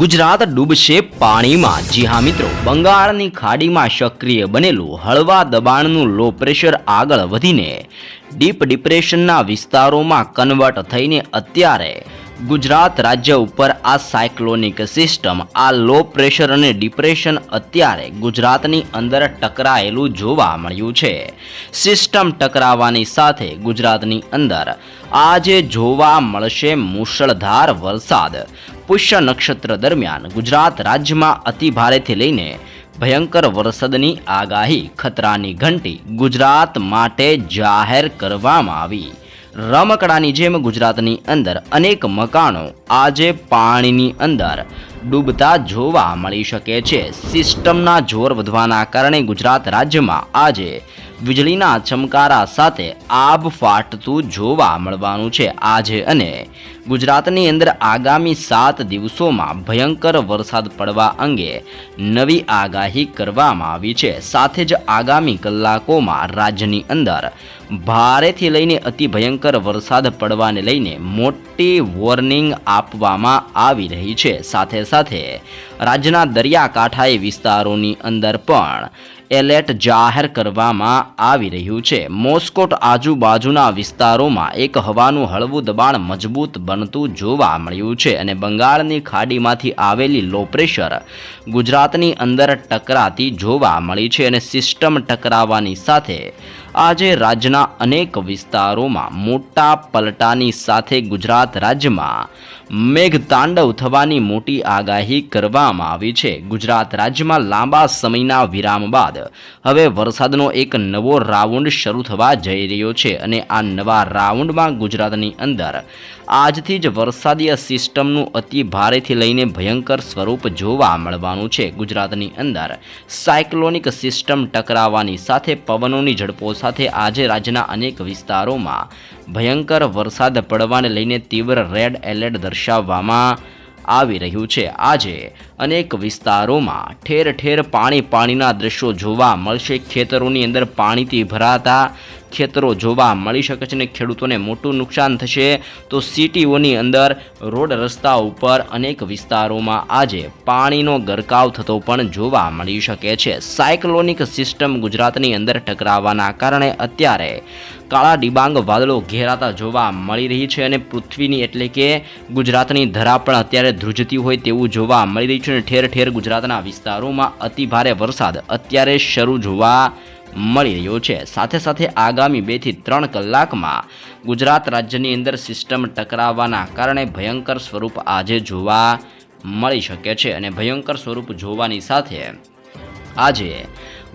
ગુજરાત ડૂબશે પાણીમાં. જી હા મિત્રો, બંગાળની ખાડીમાં સક્રિય બનેલું હળવા દબાણનું લો પ્રેશર આગળ વધીને ડીપ ડિપ્રેશનના વિસ્તારોમાં કન્વર્ટ થઈને અત્યારે ગુજરાત રાજ્ય ઉપર આ સાયક્લોનિક સિસ્ટમ આ લો પ્રેશર અને ડિપ્રેશન અત્યારે ગુજરાતની અંદર ટકરાયેલું જોવા મળ્યું છે. સિસ્ટમ ટકરાવાની સાથે ગુજરાતની અંદર આજે જોવા મળશે મુશળધાર વરસાદ. પુષ્ય નક્ષત્ર દરમિયાન ગુજરાત રાજ્યમાં અતિ ભારેથી લઈને ભયંકર વરસાદની આગાહી, ખતરાની ઘંટી ગુજરાત માટે જાહેર કરવામાં આવી. રમકડાની જેમ ગુજરાતની અંદર અનેક મકાનો આજે પાણીની અંદર ડૂબતા જોવા મળી શકે છે. સિસ્ટમના જોર વધવાના કારણે ગુજરાત રાજ્યમાં આજે વીજળીના ચમકારા સાથે આબ ફાટતું જોવા મળવાનું છે. આજે અને ગુજરાતની અંદર આગામી સાત દિવસોમાં ભયંકર વરસાદ પડવા અંગે નવી આગાહી કરવામાં આવી છે. સાથે જ આગામી કલાકોમાં રાજ્યની અંદર ભારેથી લઈને અતિ ભયંકર વરસાદ પડવાને લઈને મોટી વોર્નિંગ આપવામાં આવી રહી છે. સાથે સાથે રાજ્યના દરિયાકાંઠાએ વિસ્તારોની અંદર પણ એલર્ટ જાહેર કરવામાં આવી રહ્યું છે. મોસ્કોટ આજુબાજુના વિસ્તારોમાં એક હવાનું હળવું દબાણ મજબૂત બનતું જોવા મળ્યું છે અને બંગાળની ખાડીમાંથી આવેલી લો પ્રેશર ગુજરાતની અંદર ટકરાતી જોવા મળી છે અને સિસ્ટમ ટકરાવાની સાથે આજે રાજ્યના અનેક વિસ્તારોમાં મોટા પલટાની સાથે ગુજરાત રાજ્યમાં મેઘતાંડવ થવાની મોટી આગાહી કરવામાં આવી છે. ગુજરાત રાજ્યમાં લાંબા સમયના વિરામ બાદ હવે વરસાદનો એક નવો રાઉન્ડ શરૂ થવા જઈ રહ્યો છે અને આ નવા રાઉન્ડમાં ગુજરાતની અંદર આજથી જ વરસાદીય સિસ્ટમનું અતિ ભારેથી લઈને ભયંકર સ્વરૂપ જોવા મળવાનું છે. ગુજરાતની અંદર સાયક્લોનિક સિસ્ટમ ટકરાવાની સાથે પવનોની ઝડપો સાથે આજે રાજ્યના અનેક વિસ્તારોમાં ભયંકર વરસાદ પડવાને લઈને તીવ્ર રેડ એલર્ટ દર્શાવવામાં આવી રહ્યું છે. આજે અનેક વિસ્તારોમાં ઠેર ઠેર પાણી પાણીના દ્રશ્યો જોવા મળશે. ખેતરોની અંદર પાણીથી ભરાતા ખેતરો જોવા મળી શકે છે અને ખેડૂતોને મોટું નુકસાન થશે, તો સિટીઓની અંદર રોડ રસ્તા ઉપર અનેક વિસ્તારોમાં આજે પાણીનો ગરકાવ થતો પણ જોવા મળી શકે છે. સાયક્લોનિક સિસ્ટમ ગુજરાતની અંદર ટકરાવવાના કારણે અત્યારે કાળા ડિબાંગ વાદળો ઘેરાતા જોવા મળી રહી છે અને પૃથ્વીની એટલે કે ગુજરાતની ધરા પણ અત્યારે ધ્રુજતી હોય તેવું જોવા મળી રહ્યું છે અને ઠેર ઠેર ગુજરાતના વિસ્તારોમાં અતિભારે વરસાદ અત્યારે શરૂ જોવા મળી રહ્યો છે. સાથે સાથે આગામી બેથી ત્રણ કલાકમાં ગુજરાત રાજ્યની અંદર સિસ્ટમ ટકરાવવાના કારણે ભયંકર સ્વરૂપ આજે જોવા મળી શકે છે અને ભયંકર સ્વરૂપ જોવાની સાથે આજે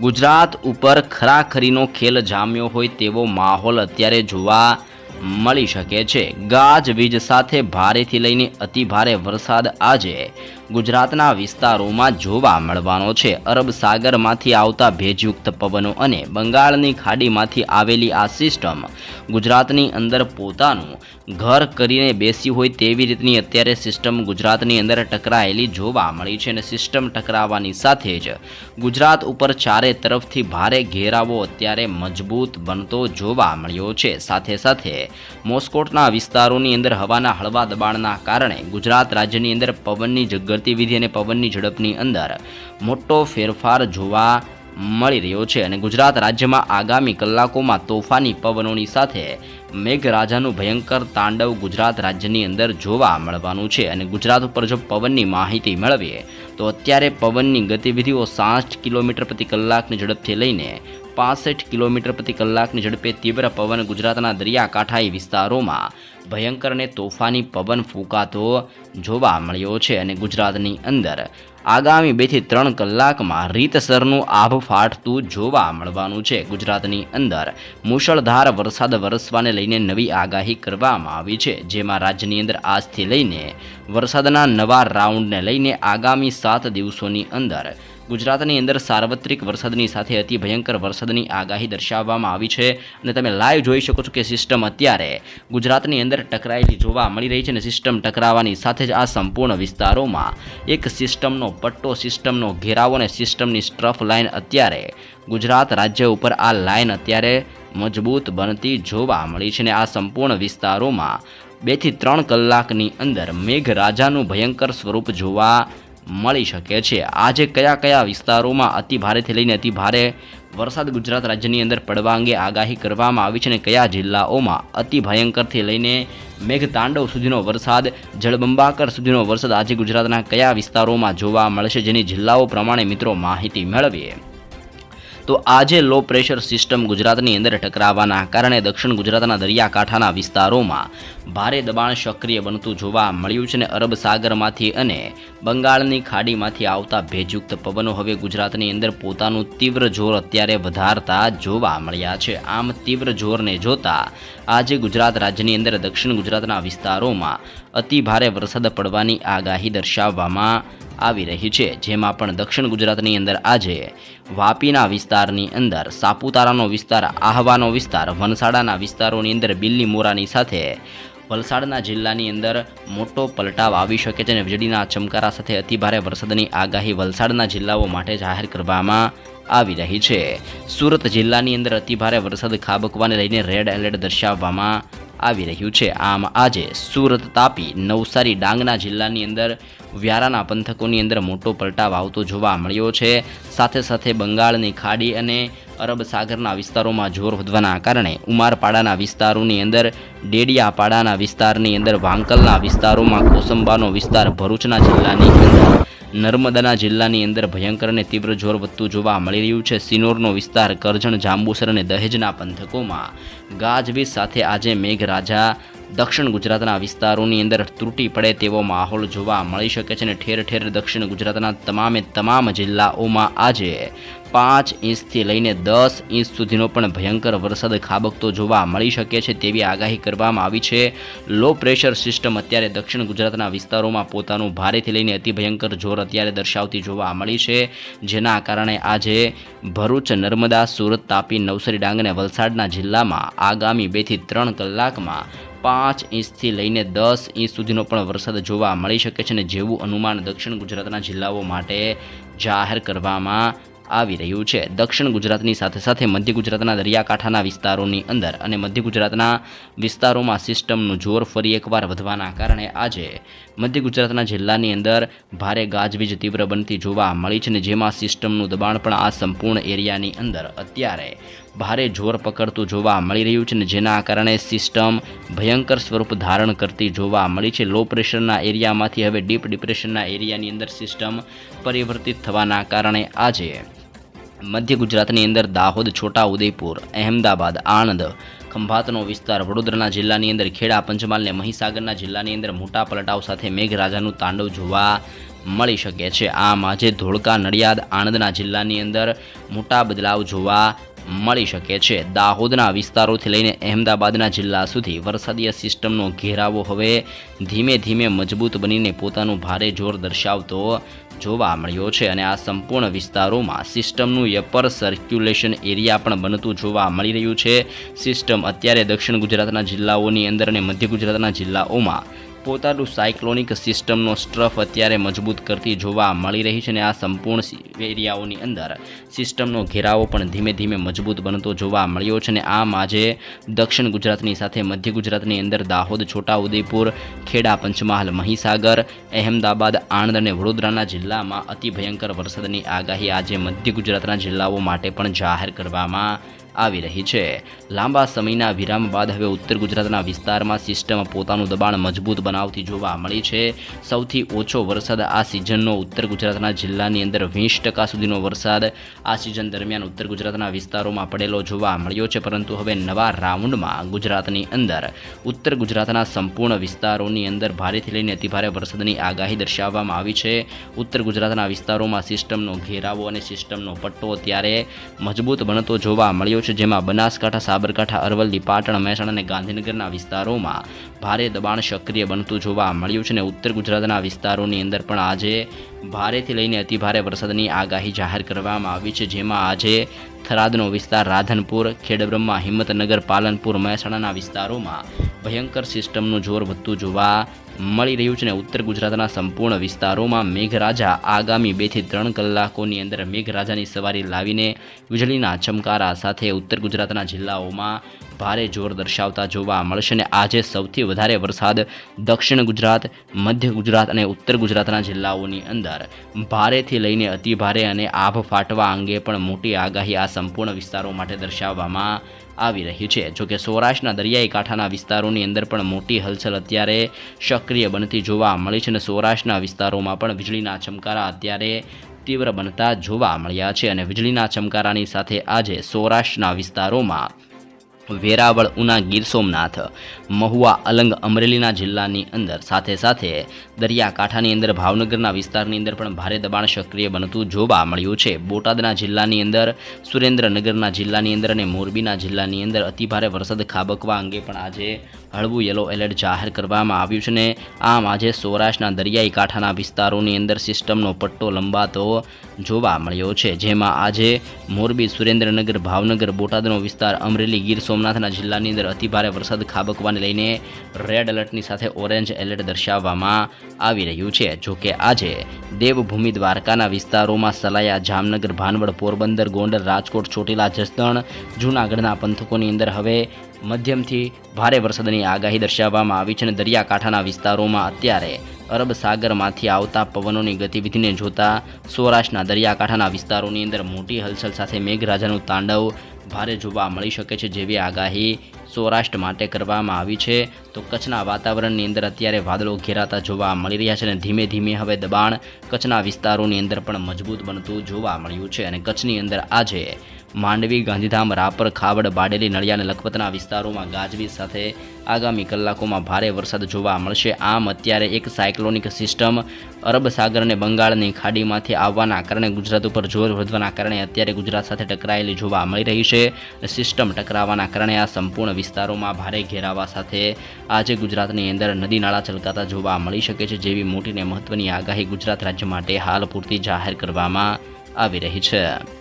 ગુજરાત ઉપર ખરાખરીનો ખેલ જામ્યો હોય તેવો માહોલ અત્યારે જોવા મળી શકે છે. ગાજવીજ સાથે ભારેથી લઈને અતિ ભારે વરસાદ આજે ગુજરાતના વિસ્તારોમાં જોવા મળવાનો છે. અરબ સાગરમાંથી આવતા ભેજયુક્ત પવનો અને બંગાળની ખાડીમાંથી આવેલી આ સિસ્ટમ ગુજરાતની અંદર પોતાનું ઘર કરીને બેસી હોય તેવી રીતની અત્યારે સિસ્ટમ ગુજરાતની અંદર ટકરાયેલી જોવા મળી છે અને સિસ્ટમ ટકરાવવાની સાથે જ ગુજરાત ઉપર ચારે તરફથી ભારે ઘેરાવો અત્યારે મજબૂત બનતો જોવા મળ્યો છે. સાથે સાથે મોસ્કોટના વિસ્તારોની અંદર હવાના હળવા દબાણના કારણે ગુજરાત રાજ્યની અંદર પવનની જ ગતિવિધિ અને પવનની ઝડપની અંદર મોટો ફેરફાર જોવા મળી રહ્યો છે. અને ગુજરાત રાજ્યમાં આગામી કલાકોમાં તોફાની પવનોની સાથે મેઘરાજાનું ભયંકર તાંડવ ગુજરાત રાજ્યની અંદર જોવા મળવાનું છે અને ગુજરાત ઉપર જો પવનની માહિતી મેળવીએ, તો અત્યારે પવનની ગતિવિધિઓ સાઠ કિલોમીટર પ્રતિ કલાકની ઝડપથી લઈને પાસઠ કિલોમીટર પ્રતિ કલાકની ઝડપે તીવ્ર પવન ગુજરાતના દરિયાકાંઠાઈ વિસ્તારોમાં ભયંકર અને તોફાની પવન ફૂંકાતો જોવા મળ્યો છે અને ગુજરાતની અંદર આગામી બેથી ત્રણ કલાકમાં રીતસરનું આભ ફાટતું જોવા મળવાનું છે. ગુજરાતની અંદર મુશળધાર વરસાદ વરસવાને લઈને નવી આગાહી કરવામાં આવી છે, જેમાં રાજ્યની અંદર આજથી લઈને વરસાદના નવા રાઉન્ડને લઈને આગામી સાત દિવસોની અંદર ગુજરાતની અંદર સાર્વત્રિક વરસાદની સાથે અતિ ભયંકર વરસાદની આગાહી દર્શાવવામાં આવી છે. અને તમે લાઈવ જોઈ શકો છો કે સિસ્ટમ અત્યારે ગુજરાતની અંદર ટકરાયેલી જોવા મળી રહી છે અને સિસ્ટમ ટકરાવવાની સાથે જ આ સંપૂર્ણ વિસ્તારોમાં એક સિસ્ટમનો પટ્ટો, સિસ્ટમનો ઘેરાવો અને સિસ્ટમની સ્ટ્રફ લાઇન અત્યારે ગુજરાત રાજ્ય ઉપર આ લાઇન અત્યારે મજબૂત બનતી જોવા મળી છે અને આ સંપૂર્ણ વિસ્તારોમાં બેથી ત્રણ કલાકની અંદર મેઘરાજાનું ભયંકર સ્વરૂપ જોવા મળી શકે છે. આજે કયા કયા વિસ્તારોમાં અતિભારેથી લઈને અતિભારે વરસાદ ગુજરાત રાજ્યની અંદર પડવા અંગે આગાહી કરવામાં આવી છે અને કયા જિલ્લાઓમાં અતિ ભયંકરથી લઈને મેઘતાંડવ સુધીનો વરસાદ, જળબંબાકર સુધીનો વરસાદ આજે ગુજરાતના કયા વિસ્તારોમાં જોવા મળશે? જેની જિલ્લાઓ પ્રમાણે મિત્રો માહિતી મેળવીએ. તો આજે લો પ્રેશર સિસ્ટમ ગુજરાતની અંદર ટકરાવાના કારણે દક્ષિણ ગુજરાતના દરિયાકાંઠાના વિસ્તારોમાં ભારે દબાણ સક્રિય બનતું જોવા મળ્યું છે અને અરબ સાગરમાંથી અને બંગાળની ખાડીમાંથી આવતા ભેજયુક્ત પવનો હવે ગુજરાતની અંદર પોતાનું તીવ્ર જોર અત્યારે વધારતા જોવા મળ્યા છે. આમ તીવ્ર જોરને જોતા આજે ગુજરાત રાજ્યની અંદર દક્ષિણ ગુજરાતના વિસ્તારોમાં અતિ ભારે વરસાદ પડવાની આગાહી દર્શાવવામાં આવી રહી છે. જેમાં પણ દક્ષિણ ગુજરાતની અંદર આજે વાપીના વિસ્તારની અંદર, સાપુતારાનો વિસ્તાર, આહવાનો વિસ્તાર, વનસાડાના વિસ્તારોની અંદર બિલ્લી મોરાની સાથે વલસાડના જિલ્લાની અંદર મોટો પલટાવ આવી શકે છે અને વીજળીના ચમકારા સાથે અતિભારે વરસાદની આગાહી વલસાડના જિલ્લાઓ માટે જાહેર કરવામાં આવી રહી છે. સુરત જિલ્લાની અંદર અતિભારે વરસાદ ખાબકવાને લઈને રેડ એલર્ટ દર્શાવવામાં આવી રહ્યું છે. આમ આજે સુરત તાપી, નવસારી, ડાંગના જિલ્લાની અંદર વ્યારાના પંથકોની અંદર મોટો પલટાવ આવતો જોવા મળ્યો છે. સાથે સાથે બંગાળની ખાડી અને અરબ સાગરના વિસ્તારોમાં જોર વધવાના કારણે ઉમારપાડાના વિસ્તારોની અંદર, ડેડિયાપાડાના વિસ્તારની અંદર, વાંકલના વિસ્તારોમાં કોસંબાનો વિસ્તાર ભરૂચના જિલ્લાની અંદર, નર્મદાના જિલ્લાની અંદર ભયંકર અને તીવ્ર જોર વધતું જોવા મળી રહ્યું છે. સિનોરનો વિસ્તાર કરજણ, જાંબુસર અને દહેજના પંથકોમાં ગાજવીજ સાથે આજે મેઘરાજા દક્ષિણ ગુજરાતના વિસ્તારોની અંદર તૂટી પડે તેવો માહોલ જોવા મળી શકે છે અને ઠેર ઠેર દક્ષિણ ગુજરાતના તમામે તમામ જિલ્લાઓમાં આજે પાંચ ઇંચથી લઈને દસ ઇંચ સુધીનો પણ ભયંકર વરસાદ ખાબકતો જોવા મળી શકે છે તેવી આગાહી કરવામાં આવી છે. લો પ્રેશર સિસ્ટમ અત્યારે દક્ષિણ ગુજરાતના વિસ્તારોમાં પોતાનું ભારેથી લઈને અતિ ભયંકર જોર અત્યારે દર્શાવતી જોવા મળી છે. જેના કારણે આજે ભરૂચ, નર્મદા, સુરત, તાપી, નવસારી, ડાંગ અને વલસાડના જિલ્લામાં આગામી બેથી ત્રણ કલાકમાં પાંચ ઇંચથી લઈને દસ ઇંચ સુધીનો પણ વરસાદ જોવા મળી શકે છે અને જેવું અનુમાન દક્ષિણ ગુજરાતના જિલ્લાઓ માટે જાહેર કરવામાં આવી રહ્યું છે. દક્ષિણ ગુજરાતની સાથે સાથે મધ્ય ગુજરાતના દરિયાકાંઠાના વિસ્તારોની અંદર અને મધ્ય ગુજરાતના વિસ્તારોમાં સિસ્ટમનું જોર ફરી એકવાર વધવાના કારણે આજે મધ્ય ગુજરાતના જિલ્લાની અંદર ભારે ગાજવીજ તીવ્ર બનતી જોવા મળી છે અને જેમાં સિસ્ટમનું દબાણ પણ આ સંપૂર્ણ એરિયાની અંદર અત્યારે ભારે જોર પકડતું જોવા મળી રહ્યું છે અને જેના કારણે સિસ્ટમ ભયંકર સ્વરૂપ ધારણ કરતી જોવા મળી છે. લો પ્રેશરના એરિયામાંથી હવે ડીપ ડિપ્રેશનના એરિયાની અંદર સિસ્ટમ પરિવર્તિત થવાના કારણે આજે મધ્ય ગુજરાતની અંદર દાહોદ, છોટા ઉદયપુર, અહેમદાબાદ, આણંદ, ખંભાતનો વિસ્તાર, વડોદરાના જિલ્લાની અંદર ખેડા પંચમહાલ અને મહીસાગરના જિલ્લાની અંદર મોટા પલટાવ સાથે મેઘરાજાનું તાંડવ જોવા મળી શકે છે. આમ આજે ધોળકા, નડિયાદ, આણંદના જિલ્લાની અંદર મોટા બદલાવ જોવા મળી શકે છે. દાહોદના વિસ્તારોથી લઈને અહેમદાબાદના જિલ્લા સુધી વરસાદીય સિસ્ટમનો ઘેરાવો હવે ધીમે ધીમે મજબૂત બનીને પોતાનું ભારે જોર દર્શાવતો જોવા મળ્યો છે અને આ સંપૂર્ણ વિસ્તારોમાં સિસ્ટમનું યપર સર્ક્યુલેશન એરિયા પણ બનતું જોવા મળી રહ્યું છે. સિસ્ટમ અત્યારે દક્ષિણ ગુજરાતના જિલ્લાઓની અંદર અને મધ્ય ગુજરાતના જિલ્લાઓમાં પોતાનું સાયક્લોનિક સિસ્ટમનો સ્ટ્રફ અત્યારે મજબૂત કરતી જોવા મળી રહી છે અને આ સંપૂર્ણ એરિયાઓની અંદર સિસ્ટમનો ઘેરાવો પણ ધીમે ધીમે મજબૂત બનતો જોવા મળ્યો છે અને આમ આજે દક્ષિણ ગુજરાતની સાથે મધ્ય ગુજરાતની અંદર દાહોદ, છોટાઉદેપુર, ખેડા, પંચમહાલ, મહીસાગર, અહેમદાબાદ, આણંદ અને વડોદરાના જિલ્લામાં અતિ ભયંકર વરસાદની આગાહી આજે મધ્ય ગુજરાતના જિલ્લાઓ માટે પણ જાહેર કરવામાં આવી રહી છે. લાંબા સમયના વિરામ બાદ હવે ઉત્તર ગુજરાતના વિસ્તારમાં સિસ્ટમ પોતાનું દબાણ મજબૂત બનાવતી જોવા મળી છે. સૌથી ઓછો વરસાદ આ સિઝનનો ઉત્તર ગુજરાતના જિલ્લાની અંદર વીસ ટકા સુધીનો વરસાદ આ સિઝન દરમિયાન ઉત્તર ગુજરાતના વિસ્તારોમાં પડેલો જોવા મળ્યો છે. પરંતુ હવે નવા રાઉન્ડમાં ગુજરાતની અંદર ઉત્તર ગુજરાતના સંપૂર્ણ વિસ્તારોની અંદર ભારેથી લઈને અતિભારે વરસાદની આગાહી દર્શાવવામાં આવી છે. ઉત્તર ગુજરાતના વિસ્તારોમાં સિસ્ટમનો ઘેરાવો અને સિસ્ટમનો પટ્ટો ત્યારે મજબૂત બનતો જોવા મળ્યો છે, જેમાં બનાસકાંઠા, સાબરકાંઠા, અરવલ્લી, પાટણ, મહેસાણા અને ગાંધીનગરના વિસ્તારોમાં ભારે દબાણ સક્રિય બનતું જોવા મળ્યું છે અને ઉત્તર ગુજરાતના વિસ્તારોની અંદર પણ આજે ભારેથી લઈને અતિભારે વરસાદની આગાહી જાહેર કરવામાં આવી છે, જેમાં આજે થરાદનો વિસ્તાર રાધનપુર, ખેડબ્રહ્મા, હિંમતનગર, પાલનપુર, મહેસાણાના વિસ્તારોમાં ભયંકર સિસ્ટમનું જોર વધતું જોવા મળી રહ્યું છે ને ઉત્તર ગુજરાતના સંપૂર્ણ વિસ્તારોમાં મેઘરાજા આગામી બેથી ત્રણ કલાકોની અંદર મેઘરાજાની સવારી લાવીને વીજળીના ચમકારા સાથે ઉત્તર ગુજરાતના જિલ્લાઓમાં ભારે જોર દર્શાવતા જોવા મળશે અને આજે સૌથી વધારે વરસાદ દક્ષિણ ગુજરાત, મધ્ય ગુજરાત અને ઉત્તર ગુજરાતના જિલ્લાઓની અંદર. ભારેથી લઈને અતિભારે અને આભ ફાટવા અંગે પણ મોટી આગાહી આ સંપૂર્ણ વિસ્તારો માટે દર્શાવવામાં આવી રહી છે. જોકે સૌરાષ્ટ્રના દરિયાઈ કાંઠાના વિસ્તારોની અંદર પણ મોટી હલચલ અત્યારે સક્રિય બનતી જોવા મળી છે અને સૌરાષ્ટ્રના વિસ્તારોમાં પણ વીજળીના ચમકારા અત્યારે તીવ્ર બનતા જોવા મળ્યા છે. અને વીજળીના ચમકારાની સાથે આજે સૌરાષ્ટ્રના વિસ્તારોમાં વેરાવળ, ઉના, ગીર સોમનાથ, મહુવા, અલંગ, અમરેલીના જિલ્લાની અંદર. સાથે સાથે દરિયાકાંઠાની અંદર, ભાવનગરના વિસ્તારની અંદર પણ ભારે દબાણ સક્રિય બનતું જોવા મળ્યું છે. બોટાદના જિલ્લાની અંદર, સુરેન્દ્રનગરના જિલ્લાની અંદર અને મોરબીના જિલ્લાની અંદર અતિભારે વરસાદ ખાબકવા અંગે પણ આજે હળવું યલો એલર્ટ જાહેર કરવામાં આવ્યું છે ને આમ આજે સૌરાષ્ટ્રના દરિયાઈ કાંઠાના વિસ્તારોની અંદર સિસ્ટમનો પટ્ટો લંબાતો જોવા મળ્યો છે. જેમાં આજે મોરબી, સુરેન્દ્રનગર, ભાવનગર, બોટાદનો વિસ્તાર, અમરેલી, ગીર સોમનાથના જિલ્લાની અંદર અતિભારે વરસાદ ખાબકવાને લઈને રેડ એલર્ટની સાથે ઓરેન્જ એલર્ટ દર્શાવવામાં આવી રહ્યું છે. જોકે આજે દેવભૂમિ દ્વારકાના વિસ્તારોમાં સલાયા, જામનગર, ભાનવડ, પોરબંદર, ગોંડલ, રાજકોટ, ચોટીલા, જસદણ, જૂનાગઢના પંથકોની અંદર હવે મધ્યમથી ભારે વરસાદની આગાહી દર્શાવવામાં આવી છે અને દરિયાકાંઠાના વિસ્તારોમાં અત્યારે અરબ સાગરમાંથી આવતા પવનોની ગતિવિધિને જોતા સૌરાષ્ટ્રના દરિયાકાંઠાના વિસ્તારોની અંદર મોટી હલચલ સાથે મેઘરાજાનું તાંડવ ભારે જોવા મળી શકે છે જેવી આગાહી સૌરાષ્ટ્ર માટે કરવામાં આવી છે. તો કચ્છના વાતાવરણની અંદર અત્યારે વાદળો ઘેરાતા જોવા મળી રહ્યા છે અને ધીમે ધીમે હવે દબાણ કચ્છના વિસ્તારોની અંદર પણ મજબૂત બનતું જોવા મળ્યું છે અને કચ્છની અંદર આજે માંડવી, ગાંધીધામ, રાપર, ખાવડ, બાડેલી, નળિયા લખપતના વિસ્તારોમાં ગાજવીજ સાથે આગામી કલાકોમાં ભારે વરસાદ જોવા મળશે. આમ અત્યારે એક સાયક્લોનિક સિસ્ટમ અરબ સાગર અને બંગાળની ખાડીમાંથી આવવાના કારણે ગુજરાત ઉપર જોર વધવાના કારણે અત્યારે ગુજરાત સાથે ટકરાયેલી જોવા મળી રહી છે. સિસ્ટમ ટકરાવાના કારણે આ સંપૂર્ણ વિસ્તારોમાં ભારે ઘેરાવા સાથે આજે ગુજરાતની અંદર નદી નાળા છલકાતા જોવા મળી શકે છે, જેવી મોટી અને મહત્વની આગાહી ગુજરાત રાજ્ય માટે હાલ પૂરતી જાહેર કરવામાં આવી રહી છે.